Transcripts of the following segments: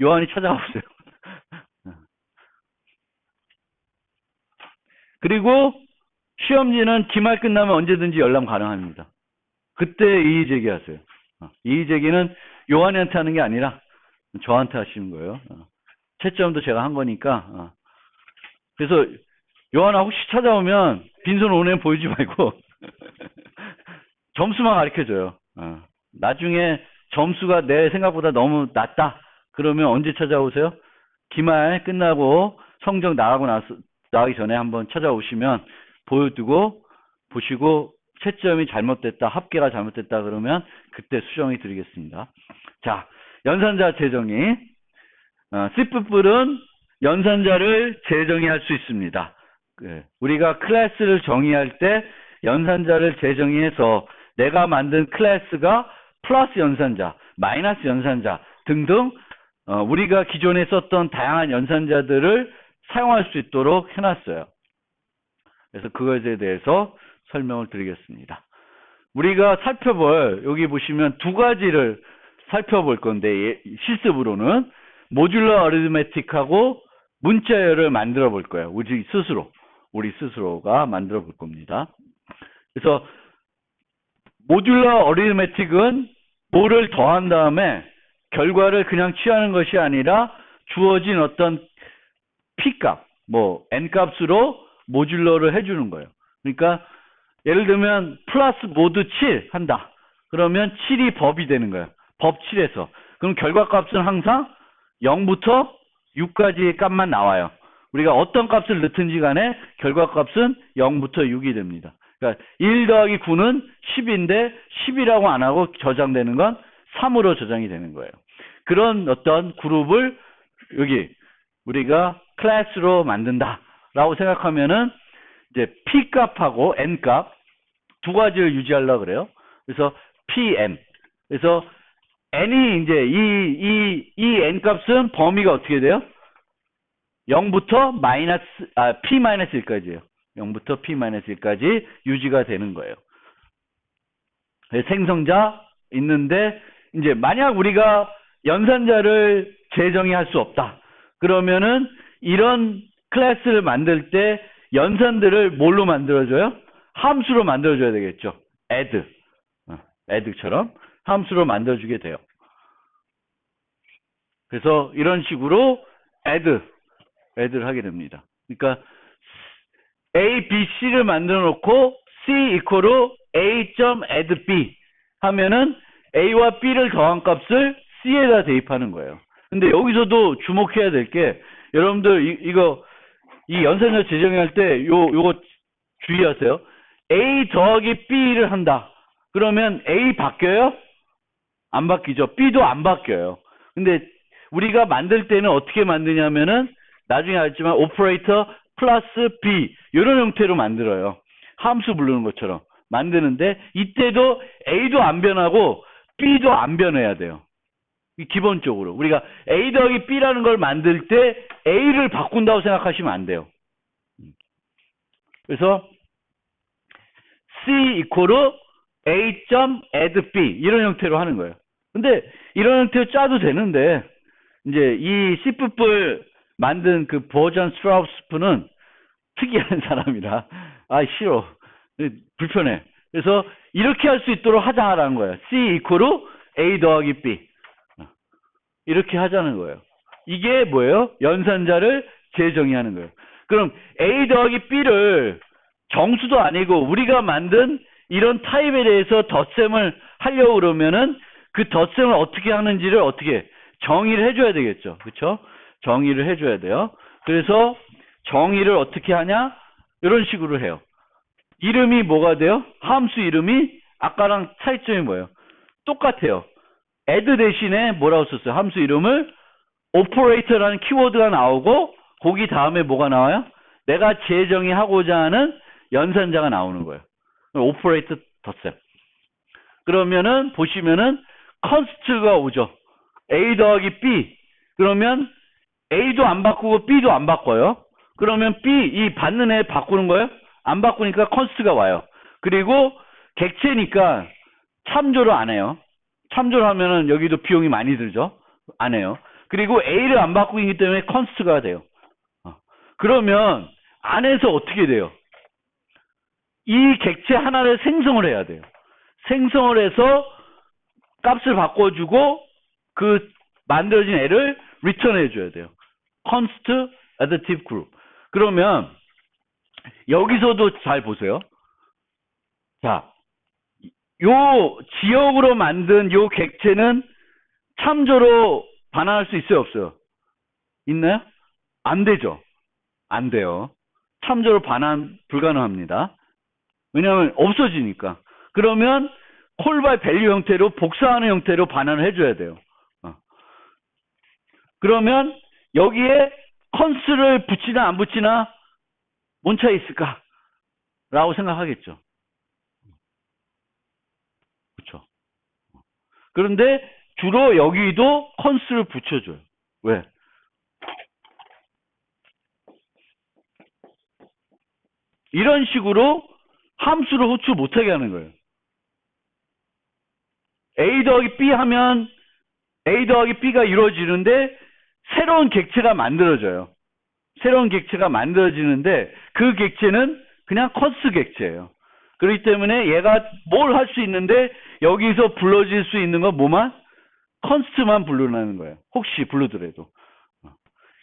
요한이 찾아오세요. 그리고 시험지는 기말 끝나면 언제든지 열람 가능합니다. 그때 이의 제기하세요. 어, 이의 제기는 요한한테 하는 게 아니라 저한테 하시는 거예요. 어, 채점도 제가 한 거니까. 어. 그래서 요한아 혹시 찾아오면 빈손 오네 보이지 말고 점수만 가르쳐 줘요. 어. 나중에 점수가 내 생각보다 너무 낮다. 그러면 언제 찾아오세요? 기말 끝나고 성적 나가고 나서 나가기 전에 한번 찾아오시면 보여두고 보시고 채점이 잘못됐다, 합계가 잘못됐다 그러면 그때 수정이 드리겠습니다. 자, 연산자 재정의 어, C뿔은 연산자를 재정의할 수 있습니다. 그, 우리가 클래스를 정의할 때 연산자를 재정의해서 내가 만든 클래스가 플러스 연산자, 마이너스 연산자 등등 어, 우리가 기존에 썼던 다양한 연산자들을 사용할 수 있도록 해놨어요. 그래서 그것에 대해서 설명을 드리겠습니다. 우리가 살펴볼 여기 보시면 두 가지를 살펴볼 건데 실습으로는 모듈러 어리드메틱하고 문자열을 만들어 볼 거예요. 우리 스스로 우리 스스로가 만들어 볼 겁니다. 그래서 모듈러 어리드메틱은 뭐를 더한 다음에 결과를 그냥 취하는 것이 아니라 주어진 어떤 P값, 뭐 N값으로 모듈러를 해주는 거예요. 그러니까 예를 들면 플러스 모드 7 한다. 그러면 7이 법이 되는 거예요. 법 7에서. 그럼 결과값은 항상 0부터 6까지의 값만 나와요. 우리가 어떤 값을 넣든지 간에 결과값은 0부터 6이 됩니다. 그러니까 1 더하기 9는 10인데 10이라고 안 하고 저장되는 건 3으로 저장이 되는 거예요. 그런 어떤 그룹을 여기 우리가 클래스로 만든다라고 생각하면은 이제 P 값하고 N 값 두 가지를 유지하려고 그래요. 그래서 PM. 그래서 N이 이제 이, 이, 이 N 값은 범위가 어떻게 돼요? 0부터 마이너스, 아, P 마이너스 1까지예요. 0부터 P 마이너스 1까지 유지가 되는 거예요. 생성자 있는데 이제 만약 우리가 연산자를 재정의 할 수 없다. 그러면은 이런 클래스를 만들 때 연산들을 뭘로 만들어줘요? 함수로 만들어줘야 되겠죠. add. 어, add처럼 함수로 만들어주게 돼요. 그래서 이런 식으로 add, add를 하게 됩니다. 그러니까 a, b, c를 만들어 놓고 c 이퀄로 a.add b 하면은 a와 b를 더한 값을 c에다 대입하는 거예요. 근데 여기서도 주목해야 될 게 여러분들 이, 이거 이 연산자 재정할 때 요 요거 주의하세요. A 더하기 B를 한다. 그러면 A 바뀌어요? 안 바뀌죠. B도 안 바뀌어요. 근데 우리가 만들 때는 어떻게 만드냐면은 나중에 알지만 오퍼레이터 플러스 B 이런 형태로 만들어요. 함수 부르는 것처럼 만드는데 이때도 A도 안 변하고 B도 안 변해야 돼요. 기본적으로 우리가 A 더하기 B라는 걸 만들 때 A를 바꾼다고 생각하시면 안 돼요. 그래서 C 이코로 A 점 add B 이런 형태로 하는 거예요. 근데 이런 형태로 짜도 되는데 이제 이 C뿔 만든 그 버전 스트라우스프는 특이한 사람이라 아 싫어 불편해. 그래서 이렇게 할 수 있도록 하자라는 거예요. C 이코로 A 더하기 B 이렇게 하자는 거예요. 이게 뭐예요? 연산자를 재정의하는 거예요. 그럼 A 더하기 B를 정수도 아니고 우리가 만든 이런 타입에 대해서 덧셈을 하려고 그러면은 그 덧셈을 어떻게 하는지를 어떻게 정의를 해줘야 되겠죠. 그렇죠? 정의를 해줘야 돼요. 그래서 정의를 어떻게 하냐? 이런 식으로 해요. 이름이 뭐가 돼요? 함수 이름이 아까랑 차이점이 뭐예요? 똑같아요. add 대신에 뭐라고 썼어요? 함수 이름을 operator라는 키워드가 나오고 거기 다음에 뭐가 나와요? 내가 재정의하고자 하는 연산자가 나오는 거예요. operator 덧셈. 그러면은 보시면은 const가 오죠. a 더하기 b. 그러면 a도 안 바꾸고 b도 안 바꿔요. 그러면 b 이 받는 애 바꾸는 거예요? 안 바꾸니까 const가 와요. 그리고 객체니까 참조를 안 해요. 참조를 하면은 여기도 비용이 많이 들죠. 안 해요. 그리고 A를 안 바꾸고 있기 때문에 const가 돼요. 어. 그러면 안에서 어떻게 돼요? 이 객체 하나를 생성을 해야 돼요. 생성을 해서 값을 바꿔주고 그 만들어진 애를 return 해줘야 돼요. const additive group. 그러면 여기서도 잘 보세요. 자, 요 지역으로 만든 요 객체는 참조로 반환할 수 있어요, 없어요? 있나요? 안 되죠. 안 돼요. 참조로 반환 불가능합니다. 왜냐하면 없어지니까. 그러면 콜바이 밸류 형태로 복사하는 형태로 반환을 해줘야 돼요. 어. 그러면 여기에 컨스를 붙이나 안 붙이나 뭔 차이 있을까? 라고 생각하겠죠. 그렇죠. 그런데 주로 여기도 컨스를 붙여줘요. 왜? 이런 식으로 함수를 호출 못하게 하는 거예요. A 더하기 B 하면 A 더하기 B가 이루어지는데 새로운 객체가 만들어져요. 새로운 객체가 만들어지는데 그 객체는 그냥 컨스 객체예요. 그렇기 때문에 얘가 뭘 할 수 있는데 여기서 불러질 수 있는 건 뭐만? 컨스트만 불러내는 거예요. 혹시 부르더라도.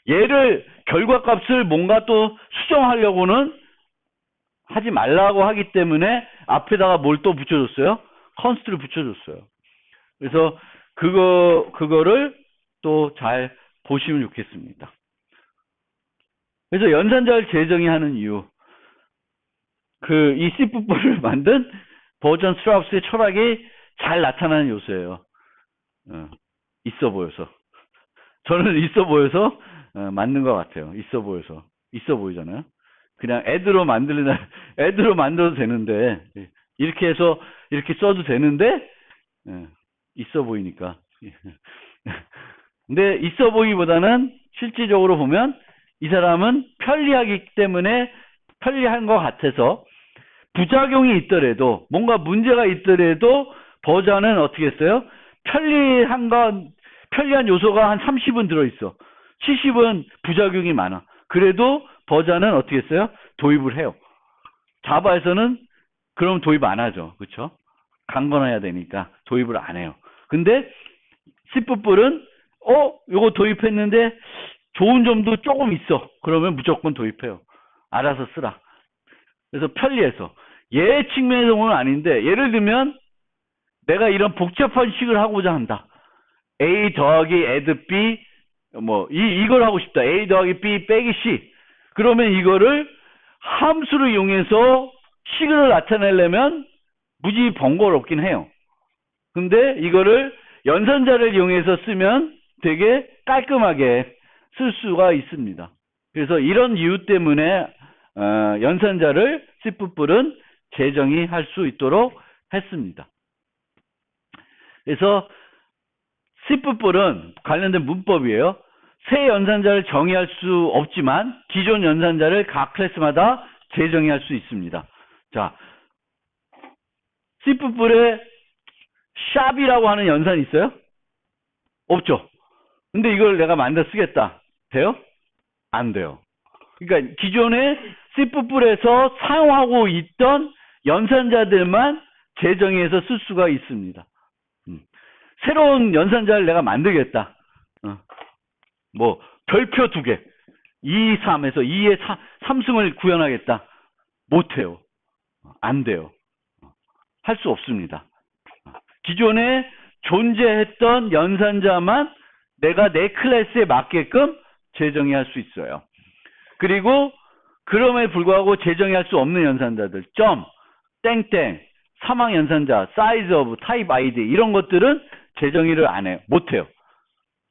얘를 결과값을 뭔가 또 수정하려고는 하지 말라고 하기 때문에 앞에다가 뭘 또 붙여줬어요? 컨스트를 붙여줬어요. 그래서 그거 그거를 또 잘 보시면 좋겠습니다. 그래서 연산자를 재정의 하는 이유 그이 C부분을 만든 버전 스트라우스의 철학이 잘 나타나는 요소예요. 어, 있어 보여서 저는 있어 보여서 어, 맞는 것 같아요. 있어 보여서 있어 보이잖아요. 그냥 애드로 만들나 애드로 만들어도 되는데 이렇게 해서 이렇게 써도 되는데 예, 있어 보이니까. 근데 있어 보기보다는 실질적으로 보면 이 사람은 편리하기 때문에 편리한 것 같아서 부작용이 있더라도 뭔가 문제가 있더라도 버전은 어떻게 했어요? 편리한 건 편리한 요소가 한 30은 들어있어. 70은 부작용이 많아. 그래도 버전은 어떻게 했어요? 도입을 해요. 자바에서는 그럼 도입 안 하죠. 그렇죠? 강건해야 되니까 도입을 안 해요. 근데 C뿔은 어, 요거 도입했는데 좋은 점도 조금 있어. 그러면 무조건 도입해요. 알아서 쓰라. 그래서 편리해서. 얘 측면에서는 아닌데 예를 들면 내가 이런 복잡한 식을 하고자 한다. A 더하기 add B 뭐 이, 이걸 하고 싶다. A 더하기 B 빼기 C. 그러면 이거를 함수를 이용해서 식을 나타내려면 무지 번거롭긴 해요. 근데 이거를 연산자를 이용해서 쓰면 되게 깔끔하게 쓸 수가 있습니다. 그래서 이런 이유 때문에 어, 연산자를 C뿔은 재정의 할수 있도록 했습니다. 그래서 C뿔은 관련된 문법이에요. 새 연산자를 정의할 수 없지만 기존 연산자를 각 클래스마다 재정의할 수 있습니다. 자, C뿔에 샵이라고 하는 연산이 있어요? 없죠. 근데 이걸 내가 만들어 쓰겠다. 돼요? 안 돼요. 그러니까 기존에 C뿔에서 사용하고 있던 연산자들만 재정의해서 쓸 수가 있습니다. 음. 새로운 연산자를 내가 만들겠다. 어. 뭐 별표 두 개, 2, 3에서 2의 3승을 구현하겠다. 못해요. 안 돼요. 할 수 없습니다. 기존에 존재했던 연산자만 내가 내 클래스에 맞게끔 재정의할 수 있어요. 그리고 그럼에 불구하고 재정의할 수 없는 연산자들, 점, 땡땡, 사망 연산자, 사이즈 오브, 타입 아이디 이런 것들은 재정의를 안 해요. 못 해요.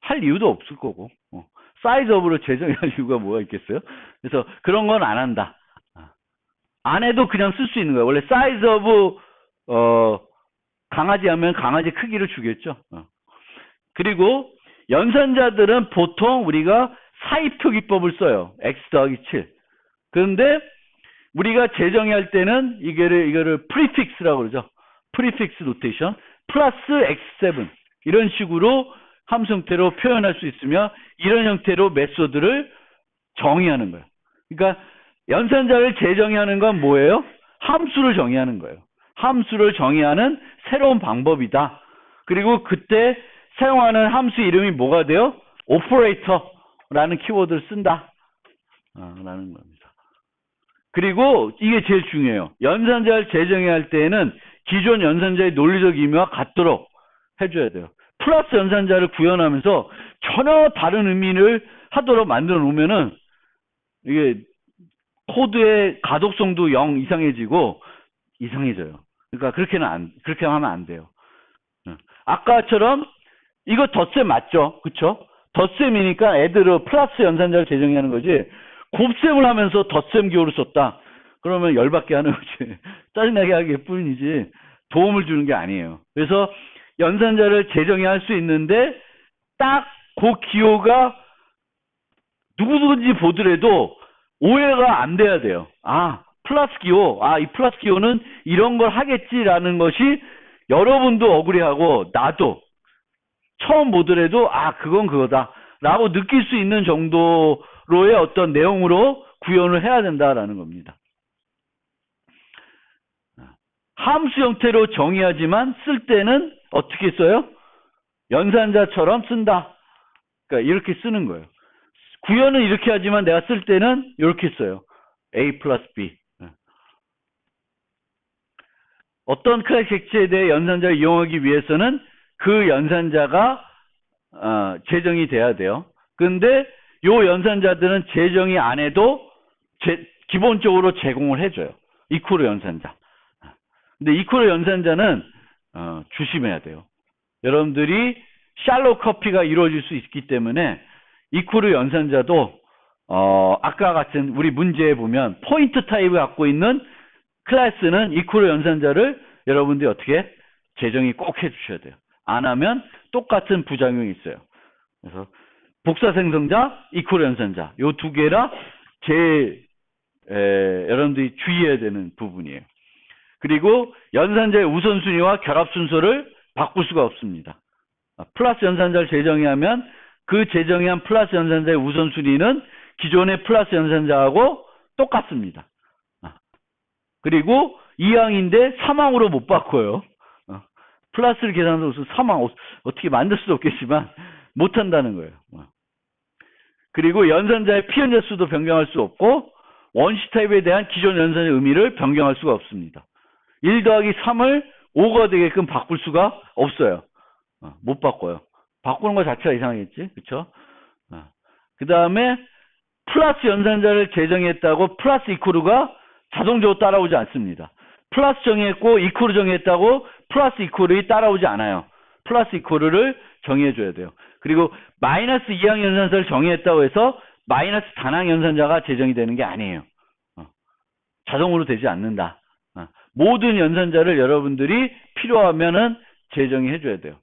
할 이유도 없을 거고. 어. 사이즈 오브로 재정의할 이유가 뭐가 있겠어요? 그래서 그런 건 안 한다. 안 해도 그냥 쓸 수 있는 거예요. 원래 사이즈 오브 어, 강아지 하면 강아지 크기를 주겠죠. 어. 그리고 연산자들은 보통 우리가 사입표 기법을 써요. x 더하기 7. 그런데 우리가 재정의할 때는 이거를 이거를 프리픽스라고 그러죠. 프리픽스 노테이션 플러스 x7 이런 식으로 함수 형태로 표현할 수 있으며 이런 형태로 메소드를 정의하는 거예요. 그러니까 연산자를 재정의하는 건 뭐예요? 함수를 정의하는 거예요. 함수를 정의하는 새로운 방법이다. 그리고 그때 사용하는 함수 이름이 뭐가 돼요? 오퍼레이터라는 키워드를 쓴다. 아, 라는 겁니다. 그리고 이게 제일 중요해요. 연산자를 재정의할 때에는 기존 연산자의 논리적 의미와 같도록 해줘야 돼요. 플러스 연산자를 구현하면서 전혀 다른 의미를 하도록 만들어 놓으면은 이게 코드의 가독성도 0 이상해지고 이상해져요. 그러니까 그렇게는 안 그렇게 하면 안 돼요. 응. 아까처럼 이거 덧셈 맞죠? 그쵸? 덧셈이니까 애들은 플러스 연산자를 재정의하는 거지. 곱셈을 하면서 덧셈 기호를 썼다. 그러면 열받게 하는 거지. 짜증나게 하기 뿐이지 도움을 주는 게 아니에요. 그래서 연산자를 재정의할 수 있는데 딱 그 기호가 누구든지 보더라도 오해가 안 돼야 돼요. 아, 플러스 기호. 아, 이 플러스 기호는 이런 걸 하겠지라는 것이 여러분도 억울해하고 나도 처음 보더라도 아, 그건 그거다. 라고 느낄 수 있는 정도로의 어떤 내용으로 구현을 해야 된다라는 겁니다. 함수 형태로 정의하지만 쓸 때는 어떻게 써요? 연산자처럼 쓴다. 그러니까 이렇게 쓰는 거예요. 구현은 이렇게 하지만 내가 쓸 때는 이렇게 써요. A 플러스 B. 네. 어떤 클래스 객체에 대해 연산자를 이용하기 위해서는 그 연산자가 어, 재정이 돼야 돼요. 근데 요 연산자들은 재정이 안 해도 제, 기본적으로 제공을 해줘요. 이쿠르 연산자. 근데 이쿠르 연산자는 어, 조심해야 돼요. 여러분들이 샬로 커피가 이루어질 수 있기 때문에 이쿠르 연산자도 어, 아까 같은 우리 문제에 보면 포인트 타입을 갖고 있는 클래스는 이쿠르 연산자를 여러분들이 어떻게 재정이 꼭 해주셔야 돼요. 안 하면 똑같은 부작용이 있어요. 그래서 복사 생성자, 이쿠르 연산자 요 두 개라 제일 에, 여러분들이 주의해야 되는 부분이에요. 그리고 연산자의 우선순위와 결합 순서를 바꿀 수가 없습니다. 아, 플러스 연산자를 재정의하면 그 재정의한 플러스 연산자의 우선순위는 기존의 플러스 연산자하고 똑같습니다. 아, 그리고 2항인데 3항으로 못 바꿔요. 어, 플러스를 계산해서 3항 어떻게 만들 수도 없겠지만 못한다는 거예요. 어. 그리고 연산자의 피연자 수도 변경할 수 없고 원시 타입에 대한 기존 연산의 의미를 변경할 수가 없습니다. 1 더하기 3을 5가 되게끔 바꿀 수가 없어요. 어, 못 바꿔요. 바꾸는 것 자체가 이상하겠지. 그쵸? 어. 그 다음에 플러스 연산자를 재정했다고 플러스 이쿠르가 자동적으로 따라오지 않습니다. 플러스 정했고 이쿠르 정했다고 플러스 이쿠르이 따라오지 않아요. 플러스 이쿠르를 정해줘야 돼요. 그리고 마이너스 2항 연산자를 정의했다고 해서 마이너스 단항 연산자가 재정이 되는 게 아니에요. 어. 자동으로 되지 않는다. 어. 모든 연산자를 여러분들이 필요하면은 재정이 해줘야 돼요.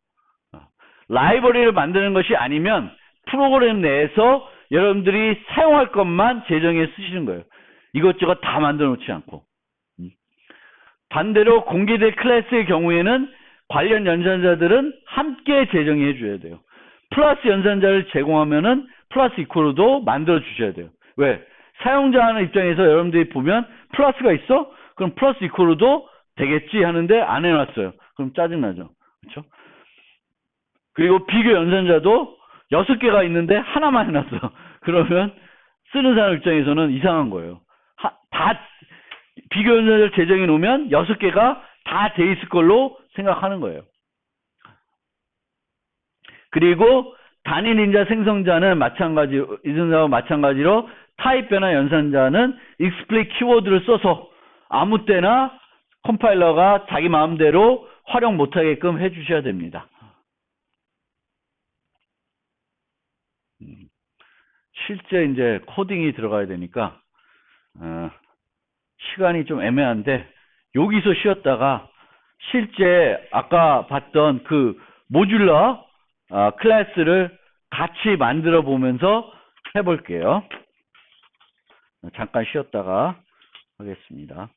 어. 라이브러리를 만드는 것이 아니면 프로그램 내에서 여러분들이 사용할 것만 재정해 쓰시는 거예요. 이것저것 다 만들어 놓지 않고. 음. 반대로 공개된 클래스의 경우에는 관련 연산자들은 함께 재정해 줘야 돼요. 플러스 연산자를 제공하면은 플러스 이코로도 만들어 주셔야 돼요. 왜? 사용자 하는 입장에서 여러분들이 보면 플러스가 있어? 그럼 플러스 이코로도 되겠지 하는데 안 해놨어요. 그럼 짜증나죠. 그렇죠? 그리고 비교 연산자도 여섯 개가 있는데 하나만 해놨어. 그러면 쓰는 사람 입장에서는 이상한 거예요. 하, 다 비교 연산자를 제정해 놓으면 여섯 개가 다 돼 있을 걸로 생각하는 거예요. 그리고 단일 인자 생성자는 마찬가지 이전자와 마찬가지로 타입 변화 연산자는 explicit 키워드를 써서 아무 때나 컴파일러가 자기 마음대로 활용 못하게끔 해주셔야 됩니다. 음, 실제 이제 코딩이 들어가야 되니까 어, 시간이 좀 애매한데 여기서 쉬었다가 실제 아까 봤던 그 모듈러 어, 클래스를 같이 만들어 보면서 해볼게요. 잠깐 쉬었다가 하겠습니다.